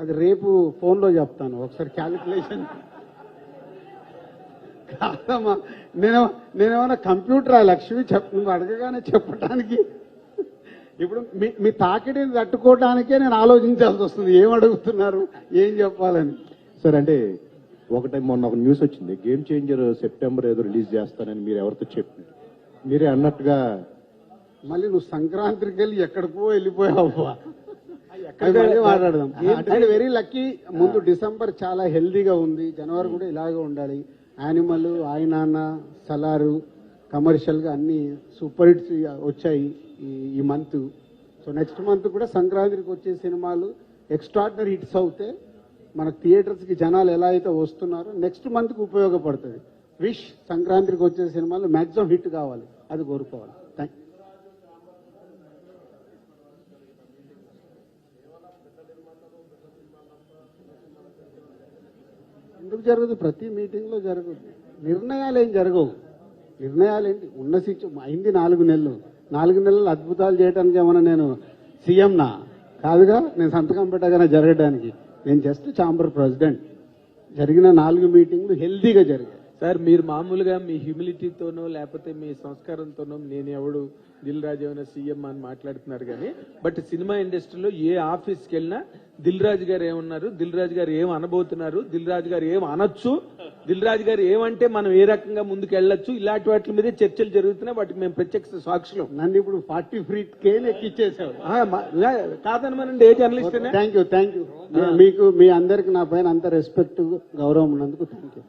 అది రేపు ఫోన్లో చెప్తాను. ఒకసారి క్యాలిక్యులేషన్ కాదమ్మా నేను నేనేమన్నా కంప్యూటర్ లక్ష్మి? చెప్ నువ్వు అడగగానే చెప్పడానికి ఇప్పుడు మీ మీ తాకిడిని తట్టుకోవడానికే నేను ఆలోచించాల్సి వస్తుంది. ఏం అడుగుతున్నారు? ఏం చెప్పాలని? సార్ అంటే ఒకటి మొన్న ఒక న్యూస్ వచ్చింది. గేమ్ చేంజర్ సెప్టెంబర్ ఏదో రిలీజ్ చేస్తానని మీరు ఎవరితో చెప్పి మీరే అన్నట్టుగా మళ్ళీ నువ్వు సంక్రాంతికి వెళ్ళి ఎక్కడికో వెళ్ళిపోయావు మాట్లాడదాం. అండ్ వెరీ లక్కీ ముందు డిసెంబర్ చాలా హెల్దీగా ఉంది. జనవరి కూడా ఇలాగే ఉండాలి. యానిమల్ ఆయనాన్న సలారు కమర్షియల్గా అన్ని సూపర్ హిట్స్ వచ్చాయి ఈ- ఈ మంత్. సో నెక్స్ట్ మంత్ కూడా సంక్రాంతికి వచ్చే సినిమాలు ఎక్స్ట్రాడినరీ హిట్స్ అవుతే మన థియేటర్స్కి జనాలు ఎలా అయితే వస్తున్నారో నెక్స్ట్ మంత్కి ఉపయోగపడుతుంది. విష్ సంక్రాంతికి వచ్చే సినిమాలు మాక్సిమం హిట్ కావాలి. అది కోరుకోవాలి. థ్యాంక్ ఎందుకు జరగదు? ప్రతి మీటింగ్లో జరగదు. నిర్ణయాలు ఏం జరగవు. నిర్ణయాలు ఏంటి? ఉన్న సిచ్చు అయింది నాలుగు నెలలు. నాలుగు నెలలు అద్భుతాలు చేయడానికి ఏమన్నా నేను సీఎం నా కాదుగా నేను సంతకం పెట్టగానే జరగడానికి. నేను జస్ట్ ఛాంబర్ ప్రెసిడెంట్. జరిగిన నాలుగు మీటింగ్లు హెల్దీగా జరిగాయి. సార్ మీరు మామూలుగా మీ హ్యూమిలిటీతోనో లేకపోతే మీ సంస్కారంతోనో నేను ఎవడు దిల్ రాజు ఏమైనా సీఎం అని మాట్లాడుతున్నారు కానీ బట్ సినిమా ఇండస్ట్రీలో ఏ ఆఫీస్కి వెళ్ళినా దిల్ రాజు గారు ఏమన్నారు? దిల్ రాజు గారు ఏం అనబోతున్నారు? దిల్ రాజు గారు ఏం అనొచ్చు? దిల్ రాజు గారు ఏమంటే మనం ఏ రకంగా ముందుకు వెళ్ళొచ్చు? ఇలాంటి వాటి మీదే చర్చలు జరుగుతున్నాయి. వాటికి మేము ప్రత్యక్ష సాక్షులం నన్ను ఇప్పుడు ఫార్టీ ఫ్రీ కేన్ ఎక్కిచ్చేసావు. కాదని మనం ఏ journalist thank you thank you మీకు మీ అందరికి నా పైన అంత రెస్పెక్ట్ గౌరవం ఉన్నందుకు థ్యాంక్ యూ